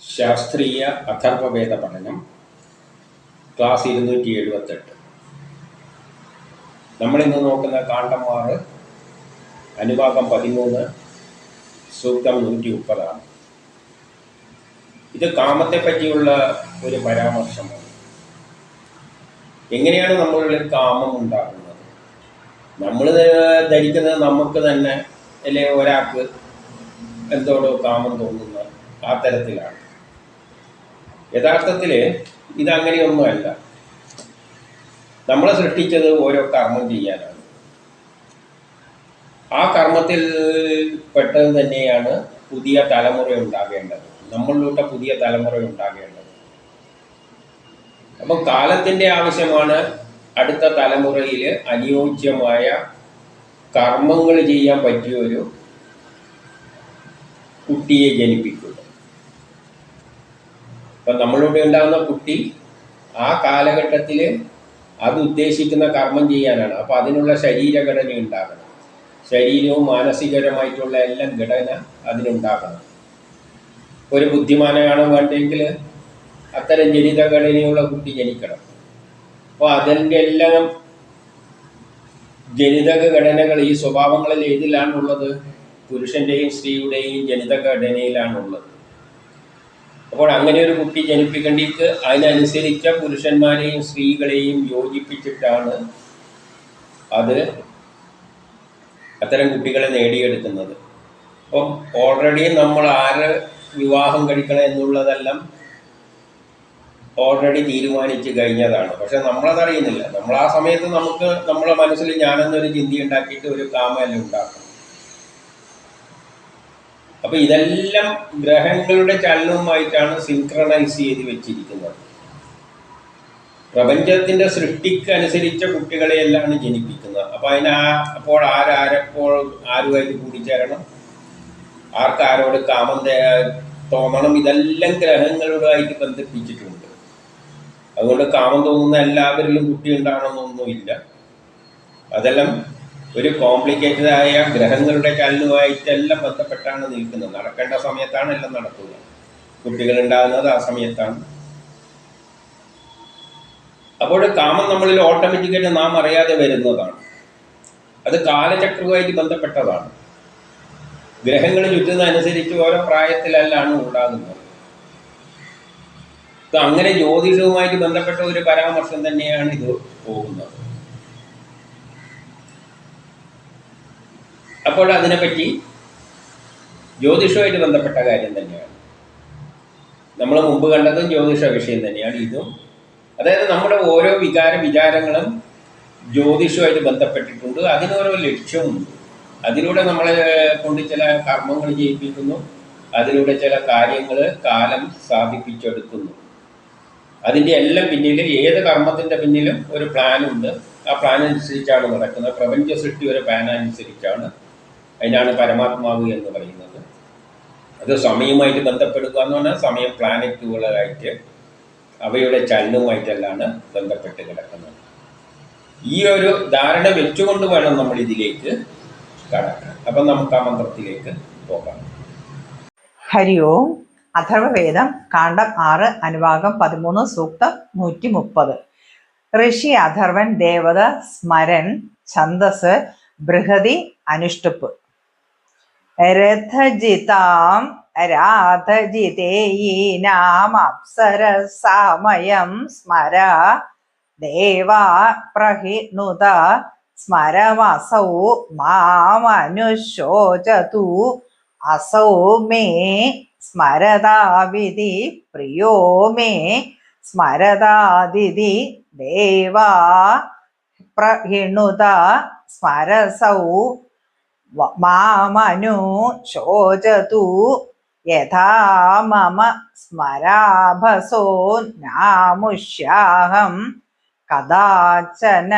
ശാസ്ത്രീയ അഥർവവേദ പഠനം ക്ലാസ് ഇരുന്നൂറ്റി എഴുപത്തെട്ട്. നമ്മളിന്ന് നോക്കുന്ന കാണ്ടമാറ് അനുഭാഗം പതിമൂന്ന് സൂക്തം നൂറ്റി മുപ്പതാണ് ഇത് കാമത്തെ പറ്റിയുള്ള ഒരു പരാമർശമാണ്. എങ്ങനെയാണ് നമ്മളിൽ കാമം ഉണ്ടാകുന്നത്? നമ്മൾ ധരിക്കുന്നത് നമുക്ക് തന്നെ അല്ലെ? ഒരാൾക്ക് എന്തോടോ കാമം തോന്നുന്ന ആ തരത്തിലാണ്. യഥാർത്ഥത്തിൽ ഇതങ്ങനെയൊന്നുമല്ല. നമ്മളെ സൃഷ്ടിച്ചത് ഓരോ കർമ്മം ചെയ്യാനാണ്. ആ കർമ്മത്തിൽ പെട്ടത് തന്നെയാണ് പുതിയ തലമുറ ഉണ്ടാകേണ്ടത്. നമ്മളിലൂടെ പുതിയ തലമുറ ഉണ്ടാകേണ്ടത്. അപ്പം കാലത്തിന്റെ ആവശ്യമാണ് അടുത്ത തലമുറയിൽ അനുയോജ്യമായ കർമ്മങ്ങൾ ചെയ്യാൻ പറ്റിയ ഒരു കുട്ടിയെ ജനിപ്പിക്കുക. ഇപ്പം നമ്മളിവിടെ ഉണ്ടാകുന്ന കുട്ടി ആ കാലഘട്ടത്തിൽ അത് ഉദ്ദേശിക്കുന്ന കർമ്മം ചെയ്യാനാണ്. അപ്പം അതിനുള്ള ശരീരഘടന ഉണ്ടാകണം. ശരീരവും മാനസികപരമായിട്ടുള്ള എല്ലാം ഘടന അതിനുണ്ടാകണം. ഒരു ബുദ്ധിമാനാണ് വേണ്ടെങ്കിൽ അത്തരം ജനിതഘടനയുള്ള കുട്ടി ജനിക്കണം. അപ്പോൾ അതിന്റെ എല്ലാം ജനിതക ഘടനകൾ ഈ സ്വഭാവങ്ങളിൽ ഏതിലാണുള്ളത്? പുരുഷന്റെയും സ്ത്രീയുടെയും ജനിതഘടനയിലാണുള്ളത് അപ്പോൾ അങ്ങനെ ഒരു കുട്ടി ജനിപ്പിക്കേണ്ടിക്ക് അതിനനുസരിച്ച പുരുഷന്മാരെയും സ്ത്രീകളെയും യോജിപ്പിച്ചിട്ടാണ് അത് അത്തരം കുട്ടികളെ നേടിയെടുക്കുന്നത്. അപ്പം ഓൾറെഡി നമ്മൾ ആര് വിവാഹം കഴിക്കണം എന്നുള്ളതെല്ലാം ഓൾറെഡി തീരുമാനിച്ച് കഴിഞ്ഞതാണ്. പക്ഷെ നമ്മളതറിയുന്നില്ല. നമ്മൾ ആ സമയത്ത് നമുക്ക് നമ്മളെ മനസ്സിൽ ഞാനെന്നൊരു ചിന്തി ഉണ്ടാക്കിയിട്ട് ഒരു കാമല്ല ഉണ്ടാക്കണം അപ്പൊ ഇതെല്ലാം ഗ്രഹങ്ങളുടെ ചലനവുമായിട്ടാണ് സിൻക്രണൈസ് ചെയ്ത് വെച്ചിരിക്കുന്നത്. പ്രപഞ്ചത്തിന്റെ സൃഷ്ടിക്ക് അനുസരിച്ച കുട്ടികളെയെല്ലാം ജനിപ്പിക്കുന്നത്. അപ്പൊ അതിന് ആ അപ്പോൾ ആരാരപ്പോൾ ആരുമായിട്ട് കൂടിച്ചേരണം? ആർക്കാരോട് കാമം തോന്നണം? ഇതെല്ലാം ഗ്രഹങ്ങളുമായിട്ട് ബന്ധിപ്പിച്ചിട്ടുണ്ട്. അതുകൊണ്ട് കാമം തോന്നുന്ന എല്ലാവരിലും കുട്ടി ഉണ്ടാകണമെന്നൊന്നുമില്ല അതെല്ലാം ഒരു കോംപ്ലിക്കേറ്റഡ് ആയ ഗ്രഹങ്ങളുടെ ചലനവുമായിട്ടെല്ലാം ബന്ധപ്പെട്ടാണ് നിൽക്കുന്നത്. നടക്കേണ്ട സമയത്താണ് എല്ലാം നടക്കുന്നത്. കുട്ടികൾ ഉണ്ടാകുന്നത് ആ സമയത്താണ്. അപ്പോൾ കാമം നമ്മളിൽ ഓട്ടോമാറ്റിക്കായിട്ട് നാം അറിയാതെ വരുന്നതാണ്. അത് കാലചക്രവുമായിട്ട് ബന്ധപ്പെട്ടതാണ്. ഗ്രഹങ്ങൾ ചുറ്റുന്നതനുസരിച്ച് ഓരോ പ്രായത്തിലെല്ലാം ഉണ്ടാകുന്നത്. അങ്ങനെ ജ്യോതിഷവുമായിട്ട് ബന്ധപ്പെട്ട ഒരു പരാമർശം തന്നെയാണ് ഇത് പോകുന്നത്. അപ്പോൾ അതിനെപ്പറ്റി ജ്യോതിഷവുമായിട്ട് ബന്ധപ്പെട്ട കാര്യം തന്നെയാണ്. നമ്മൾ മുമ്പ് കണ്ടതും ജ്യോതിഷ വിഷയം തന്നെയാണ് ഇതും. അതായത് നമ്മുടെ ഓരോ വികാര വിചാരങ്ങളും ജ്യോതിഷവുമായിട്ട് ബന്ധപ്പെട്ടിട്ടുണ്ട്. അതിനോരോ ലക്ഷ്യമുണ്ട്. അതിലൂടെ നമ്മളെ കൊണ്ട് ചില കർമ്മങ്ങൾ ചെയ്യിപ്പിക്കുന്നു. അതിലൂടെ ചില കാര്യങ്ങൾ കാലം സാധിപ്പിച്ചെടുക്കുന്നു. അതിന്റെ എല്ലാം പിന്നിൽ ഏത് കർമ്മത്തിന്റെ പിന്നിലും ഒരു പ്ലാനുണ്ട് ആ പ്ലാൻ അനുസരിച്ചാണ് നടക്കുന്നത്. പ്രപഞ്ച സൃഷ്ടി ഒരു പ്ലാൻ അനുസരിച്ചാണ് അതിനാണ് പരമാത്മാവ് എന്ന് പറയുന്നത്. അത് സമയമായിട്ട് ബന്ധപ്പെടുക എന്ന് പറഞ്ഞാൽ സമയം പ്ലാനറ്റുകളായിട്ട് അവയുടെ ചലനവുമായിട്ടെല്ലാം ബന്ധപ്പെട്ട് കിടക്കുന്നത്. ഈ ഒരു ധാരണ വെച്ചുകൊണ്ട് വേണം നമ്മൾ ഇതിലേക്ക് കടക്കാൻ. അപ്പം നമുക്ക് ആ മന്ത്രത്തിലേക്ക് പോകാം. ഹരി ഓം. അഥർവവേദം കാണ്ഡം ആറ് അനുഭാഗം പതിമൂന്ന് സൂക്തം നൂറ്റി മുപ്പത് ഋഷി അഥർവൻ ദേവത സ്മരൻ ഛന്ദസ് ബൃഹതി അനുഷ്ടുപ്പ്. രഥജിതാം രാധജിതേയീനാമപ്സരസാമയം സ്മര. ദേവാ പ്രഹിണുത സ്മരമസൗ മാമനുശോചതു. അസൗ മേ സ്മരതാവിധി പ്രിയോ മേ സ്മരതാതിഥി ദേവാ പ്രഹിണുത സ്മരസൗ മാമനു ശോചതു യഥാ മമ സ്മരാഭസോ നാമുഷ്യാഹം കഥാചന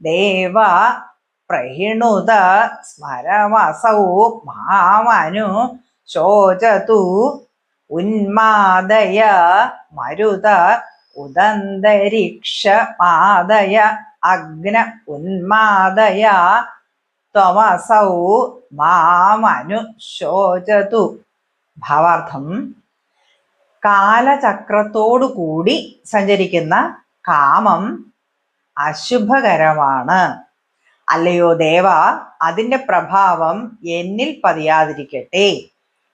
ദേവ പ്രഹിണുത സ്മരമസൗ മാമനു ശോചതു ഉന്മാദയ മരുത ഉദന്തരീക്ഷ മാദയ അഗ്ന ഉന്മാദയ ത്വമസൗ മാമനുശോചതു ഭാവാർത്ഥം കാലചക്രത്തോടുകൂടി സഞ്ചരിക്കുന്ന കാമം അശുഭകരമാണ്. അല്ലയോ ദേവ അതിന്റെ പ്രഭാവം എന്നിൽ പതിയാതിരിക്കട്ടെ.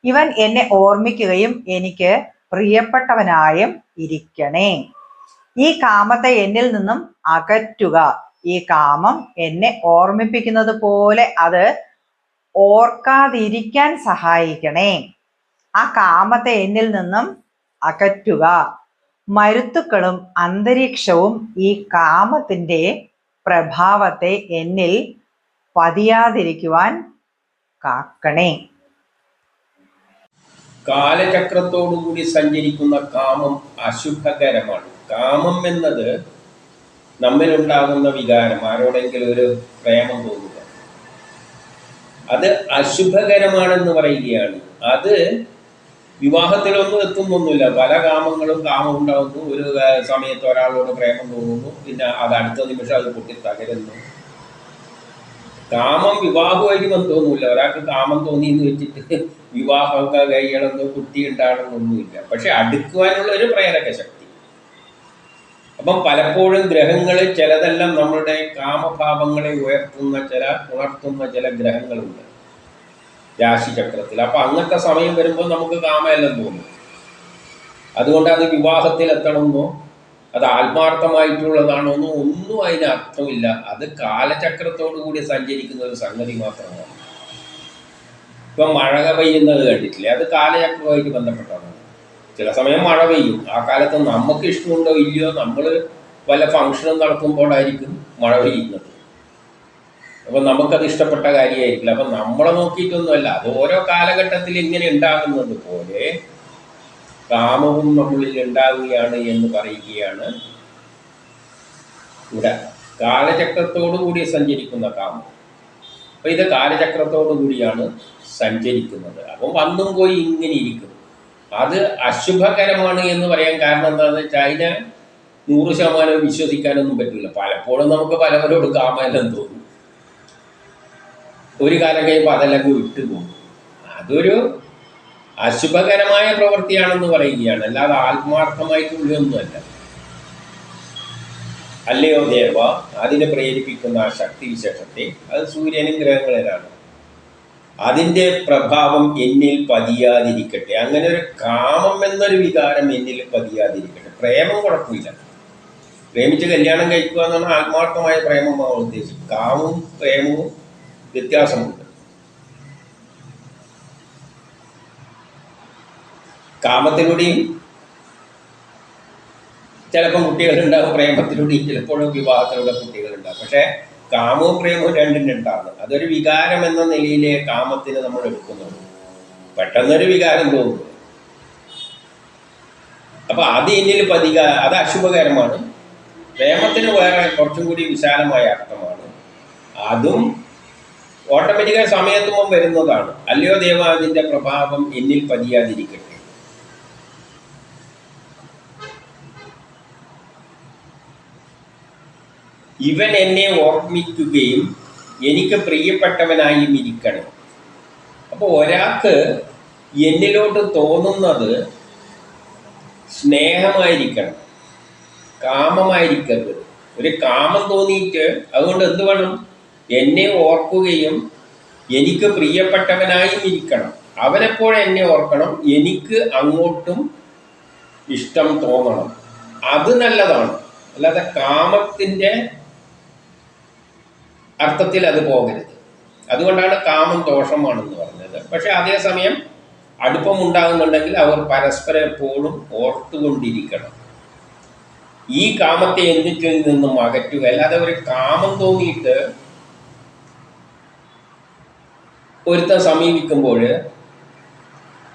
ഇവൻ എന്നെ ഓർമ്മിക്കുകയും എനിക്ക് പ്രിയപ്പെട്ടവനായും ഇരിക്കണേ. ഈ കാമത്തെ എന്നിൽ നിന്നും അകറ്റുക. ഈ കാമം എന്നെ ഓർമ്മിപ്പിക്കുന്നത് പോലെ അത് ഓർക്കാതിരിക്കാൻ സഹായിക്കണേ. ആ കാമത്തെ എന്നിൽ നിന്നും അകറ്റുക. മരുത്തുക്കളും അന്തരീക്ഷവും ഈ കാമത്തിന്റെ പ്രഭാവത്തെ എന്നിൽ പതിയാതിരിക്കുവാൻ കാക്കണേ. കാലചക്രത്തോടുകൂടി സഞ്ചരിക്കുന്ന കാമം അശുഭകരമാണ്. കാമം എന്നത് നമ്മിലുണ്ടാകുന്ന വികാരം ആരോടെങ്കിലും ഒരു പ്രേമം തോന്നുക. അത് അശുഭകരമാണെന്ന് പറയുകയാണ്. അത് വിവാഹത്തിലൊന്നും എത്തുന്നൊന്നുമില്ല. പല കാമങ്ങളും കാമം ഉണ്ടാകുന്നു ഒരു സമയത്ത് ഒരാളോട് പ്രേമം തോന്നുന്നു. പിന്നെ അത് അടുത്ത നിമിഷം അത് പൊട്ടി തകരുന്നു. കാമം വിവാഹമായിട്ട് ബന്ധമൊന്നുമില്ല ഒരാൾക്ക് കാമം തോന്നി എന്ന് വെച്ചിട്ട് വിവാഹമൊക്കെ കഴിയണമെന്നോ കുട്ടി ഉണ്ടാകണമെന്നൊന്നുമില്ല പക്ഷെ അടുക്കുവാനുള്ള ഒരു പ്രേരക ശക്തി. അപ്പം പലപ്പോഴും ഗ്രഹങ്ങളിൽ ചിലതെല്ലാം നമ്മളുടെ കാമഭാവങ്ങളെ ഉയർത്തുന്ന ചില ഉണർത്തുന്ന ചില ഗ്രഹങ്ങളുണ്ട്. രാശിചക്രത്തിൽ. അപ്പൊ അങ്ങനത്തെ സമയം വരുമ്പോൾ നമുക്ക് കാമയെല്ലാം തോന്നും. അതുകൊണ്ട് അത് വിവാഹത്തിൽ എത്തണമെന്നോ അത് ആത്മാർത്ഥമായിട്ടുള്ളതാണോ എന്നോ ഒന്നും അതിന് അർത്ഥമില്ല. അത് കാലചക്രത്തോടു കൂടി സഞ്ചരിക്കുന്ന ഒരു സംഗതി മാത്രമാണ്. ഇപ്പം മഴ പെയ്യുന്നത് കണ്ടിട്ടില്ലേ? അത് കാലചക്രവുമായിട്ട് ബന്ധപ്പെട്ടതാണ് ചില സമയം മഴ പെയ്യും. ആ കാലത്ത് നമുക്ക് ഇഷ്ടമുണ്ടോ ഇല്ലയോ നമ്മൾ വല്ല ഫംഗ്ഷനും നടത്തുമ്പോഴായിരിക്കും മഴ പെയ്യുന്നത്. അപ്പം നമുക്കത് ഇഷ്ടപ്പെട്ട കാര്യമായിരിക്കില്ല അപ്പം നമ്മളെ നോക്കിയിട്ടൊന്നുമല്ല അത് ഓരോ കാലഘട്ടത്തിൽ ഇങ്ങനെ ഉണ്ടാകുന്നത് പോലെ കാമവും നമ്മളിൽ ഉണ്ടാവുകയാണ് എന്ന് പറയുകയാണ് ഇവിടെ. കാലചക്രത്തോടു കൂടി സഞ്ചരിക്കുന്ന കാമം. അപ്പൊ ഇത് കാലചക്രത്തോടു കൂടിയാണ് സഞ്ചരിക്കുന്നത്. അപ്പം വന്നും പോയി ഇങ്ങനെ ഇരിക്കും. അത് അശുഭകരമാണ് എന്ന് പറയാൻ കാരണം എന്താണെന്ന് വെച്ചാൽ അതിനെ നൂറ് ശതമാനം വിശ്വസിക്കാനൊന്നും പറ്റില്ല പലപ്പോഴും നമുക്ക് പലവരോട് കാമല്ലെന്ന് തോന്നും. ഒരു കാലം കഴിയുമ്പോൾ അതെല്ലാം വിട്ടുപോകും അതൊരു അശുഭകരമായ പ്രവൃത്തിയാണെന്ന് പറയുകയാണ്. അല്ലാതെ ആത്മാർത്ഥമായിട്ടുള്ളതൊന്നുമല്ല അല്ലയോ ദേവ അതിനെ പ്രേരിപ്പിക്കുന്ന ആ ശക്തി വിശേഷത്തെ അത് സൂര്യനും ഗ്രഹങ്ങളിലാണ് അതിന്റെ പ്രഭാവം എന്നിൽ പതിയാതിരിക്കട്ടെ. അങ്ങനെ ഒരു കാമം എന്നൊരു വികാരം എന്നിൽ പതിയാതിരിക്കട്ടെ. പ്രേമം കുഴപ്പമില്ല. പ്രേമിച്ച് കല്യാണം കഴിക്കുക എന്നാണ് ആത്മാർത്ഥമായ പ്രേമമാണ് ഉദ്ദേശിച്ചത്. കാമവും പ്രേമവും വ്യത്യാസമുണ്ട്. കാമത്തിലൂടെയും ചിലപ്പം കുട്ടികളുണ്ടാകും പ്രേമത്തിലൂടെയും ചിലപ്പോഴും വിവാഹത്തിലൂടെ കുട്ടികളുണ്ടാകും പക്ഷേ കാമവും പ്രേമവും രണ്ടും രണ്ടാണ് അതൊരു വികാരം എന്ന നിലയിലെ കാമത്തിന് നമ്മൾ എടുക്കുന്നുള്ളൂ പെട്ടെന്നൊരു വികാരം തോന്നുന്നു അപ്പൊ അത് എന്നിൽ പതിക അത് അശുഭകരമാണ്. പ്രേമത്തിന് വേറെ കുറച്ചും കൂടി വിശാലമായ അർത്ഥമാണ്. അതും ഓട്ടോമാറ്റിക്കായി സമയത്തുമ്പം വരുന്നതാണ്. അല്ലയോ ദേവ അതിന്റെ പ്രഭാവം എന്നിൽ പതിയാതിരിക്കട്ടെ. ഇവൻ എന്നെ ഓർമ്മിക്കുകയും എനിക്ക് പ്രിയപ്പെട്ടവനായും ഇരിക്കണം. അപ്പോൾ ഒരാൾക്ക് എന്നിലോട്ട് തോന്നുന്നത് സ്നേഹമായിരിക്കണം കാമമായിരിക്കരുത്. ഒരു കാമം തോന്നിയിട്ട് അതുകൊണ്ട് എന്ത് വേണം? എന്നെ ഓർക്കുകയും എനിക്ക് പ്രിയപ്പെട്ടവനായും ഇരിക്കണം. അവനെപ്പോഴും എന്നെ ഓർക്കണം എനിക്ക് അങ്ങോട്ടും ഇഷ്ടം തോന്നണം. അത് നല്ലതാണ്. അല്ലാതെ കാമത്തിന്റെ അർത്ഥത്തിൽ അത് പോകരുത്. അതുകൊണ്ടാണ് കാമം ദോഷമാണെന്ന് പറഞ്ഞത്. പക്ഷെ അതേസമയം അടുപ്പം ഉണ്ടാകുന്നുണ്ടെങ്കിൽ അവർ പരസ്പരം എപ്പോഴും ഓർത്തുകൊണ്ടിരിക്കണം. ഈ കാമത്തെ എന്തിറ്റിൽ നിന്നും അകറ്റുക? അല്ലാതെ ഒരു കാമം തോന്നിയിട്ട് ഒരുത്തൻ സമീപിക്കുമ്പോൾ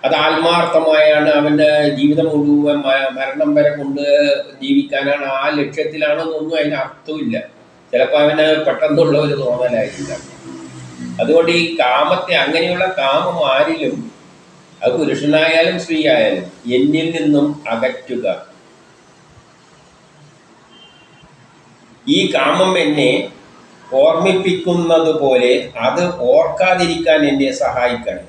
അത് ആത്മാർത്ഥമായാണ് അവന്റെ ജീവിതം മുഴുവൻ മരണം വരെ കൊണ്ട് ജീവിക്കാനാണ് ആ ലക്ഷ്യത്തിലാണെന്നൊന്നും അതിന് അർത്ഥമില്ല. ചിലപ്പോൾ അവന് പെട്ടെന്നുള്ള ഒരു തോന്നലായിരിക്കില്ല അതുകൊണ്ട് ഈ കാമത്തെ അങ്ങനെയുള്ള കാമം ആരിലും അത് പുരുഷനായാലും സ്ത്രീ ആയാലും എന്നിൽ നിന്നും അകറ്റുക. ഈ കാമം എന്നെ ഓർമ്മിപ്പിക്കുന്നത് പോലെ അത് ഓർക്കാതിരിക്കാൻ എന്നെ സഹായിക്കണം.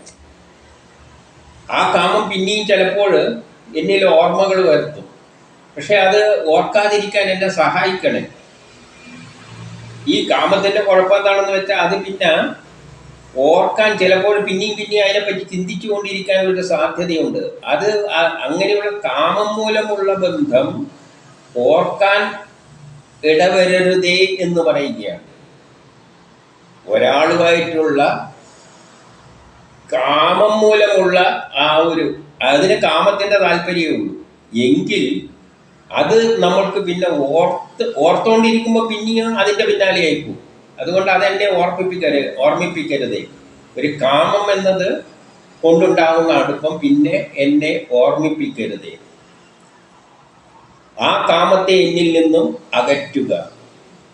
ആ കാമം പിന്നെയും ചിലപ്പോൾ എന്നിൽ ഓർമ്മകൾ വരുത്തും. പക്ഷെ അത് ഓർക്കാതിരിക്കാൻ എന്നെ സഹായിക്കണേ. ഈ കാമത്തിന്റെ കുഴപ്പം എന്താണെന്ന് വെച്ചാൽ അത് പിന്നെ ഓർക്കാൻ ചിലപ്പോൾ പിന്നെയും പിന്നെയും അതിനെപ്പറ്റി ചിന്തിച്ചുകൊണ്ടിരിക്കാൻ ഒരു സാധ്യതയുണ്ട്. അത് അങ്ങനെയുള്ള കാമം മൂലമുള്ള ബന്ധം ഓർക്കാൻ ഇടവരരുതേ എന്ന് പറയുകയാണ്. ഒരാളുമായിട്ടുള്ള കാമം മൂലമുള്ള ആ ഒരു അതിന് കാമത്തിന്റെ താല്പര്യമേ ഉള്ളൂ. എങ്കിൽ അത് നമ്മൾക്ക് പിന്നെ ഓർത്ത് ഓർത്തോണ്ടിരിക്കുമ്പോൾ പിന്നെയും അതിന്റെ പിന്നാലെ ആയിക്കും അതുകൊണ്ട് അതെന്നെ ഓർമ്മിപ്പിക്കരുത് ഓർമ്മിപ്പിക്കരുതേ. ഒരു കാമം എന്നത് കൊണ്ടുണ്ടാകുന്ന അടുപ്പം പിന്നെ എന്നെ ഓർമ്മിപ്പിക്കരുതേ. ആ കാമത്തെ എന്നിൽ നിന്നും അകറ്റുക.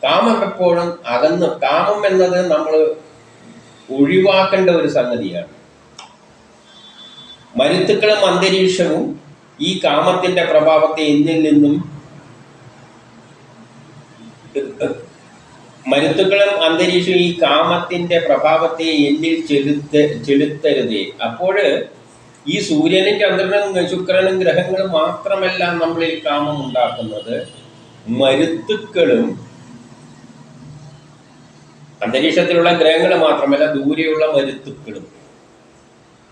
കാമം എപ്പോഴും അകന്ന് കാമം എന്നത് നമ്മൾ ഒഴിവാക്കേണ്ട ഒരു സംഗതിയാണ്. മരുത്തുക്കളും അന്തരീക്ഷവും ഈ കാമത്തിന്റെ പ്രഭാവത്തെ എന്നിൽ നിന്നും മരുത്തുക്കളും അന്തരീക്ഷവും ഈ കാമത്തിന്റെ പ്രഭാവത്തെ എന്നിൽ ചെലുത്ത ചെലുത്തരുതേ. അപ്പോൾ ഈ സൂര്യനും ചന്ദ്രനും ശുക്രനും ഗ്രഹങ്ങളും മാത്രമല്ല നമ്മളിൽ കാമം ഉണ്ടാക്കുന്നത്. മരുത്തുക്കളും അന്തരീക്ഷത്തിലുള്ള ഗ്രഹങ്ങൾ മാത്രമല്ല ദൂരെയുള്ള മരുത്തുക്കളും.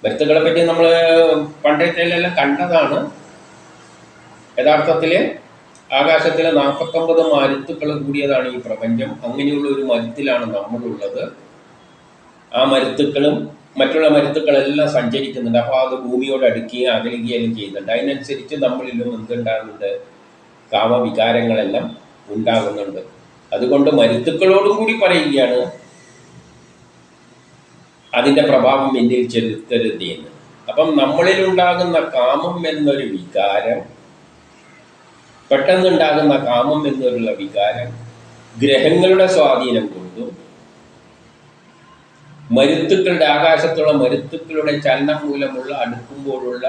മരുത്തുക്കളെ പറ്റി നമ്മൾ പണ്ടത്തെല്ലാം കണ്ടതാണ്. യഥാർത്ഥത്തിൽ ആകാശത്തിലെ നാൽപ്പത്തൊമ്പത് മരുത്തുക്കൾ കൂടിയതാണ് ഈ പ്രപഞ്ചം. അങ്ങനെയുള്ള ഒരു മരുത്തിലാണ് നമ്മളുള്ളത്. ആ മരുത്തുക്കളും മറ്റുള്ള മരുത്തുക്കളെല്ലാം സഞ്ചരിക്കുന്നുണ്ട്. അപ്പോൾ അത് ഭൂമിയോട് അടുക്കുകയും അകലുകയും ചെയ്യുന്നുണ്ട്. അതിനനുസരിച്ച് നമ്മളിലും എന്തുണ്ടാകുന്നുണ്ട്? കാമവികാരങ്ങളെല്ലാം ഉണ്ടാകുന്നുണ്ട്. അതുകൊണ്ട് മരുത്തുക്കളോടും കൂടി പറയുകയാണ്. അതിന്റെ പ്രഭാവം എന്നിൽ ചെലുത്തരുത് എന്ന് അപ്പം നമ്മളിലുണ്ടാകുന്ന കാമം എന്നൊരു വികാരം പെട്ടെന്നുണ്ടാകുന്ന കാമം എന്നുള്ള വികാരം ഗ്രഹങ്ങളുടെ സ്വാധീനം കൊണ്ടും മരുത്തുക്കളുടെ ആകാശത്തുള്ള മരുത്തുക്കളുടെ ചലനം മൂലമുള്ള അടുക്കുമ്പോഴുള്ള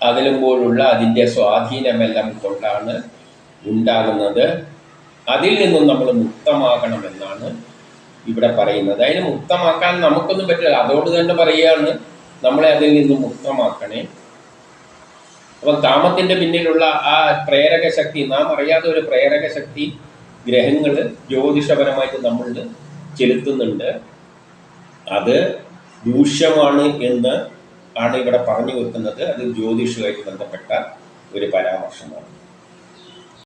അകലുമ്പോഴുള്ള അതിന്റെ സ്വാധീനമെല്ലാം കൊണ്ടാണ് ഉണ്ടാകുന്നത്. അതിൽ നിന്നും നമ്മൾ മുക്തമാകണമെന്നാണ് ഇവിടെ പറയുന്നത്. അതിനെ മുക്തമാക്കാൻ നമുക്കൊന്നും പറ്റില്ല. അതുകൊണ്ട് തന്നെ പറയുകയാണ് നമ്മളെ അതിൽ നിന്ന് മുക്തമാക്കണേ. അപ്പം കാമത്തിന്റെ പിന്നിലുള്ള ആ പ്രേരക ശക്തി നാം അറിയാത്ത ഒരു പ്രേരക ശക്തി ഗ്രഹങ്ങൾ ജ്യോതിഷപരമായിട്ട് നമ്മളിൽ ചെലുത്തുന്നുണ്ട്. അത് ദൂഷ്യമാണ് എന്ന് ആണ് ഇവിടെ പറഞ്ഞു വെക്കുന്നത്. അത് ജ്യോതിഷവുമായിട്ട് ബന്ധപ്പെട്ട ഒരു പരാമർശമാണ്.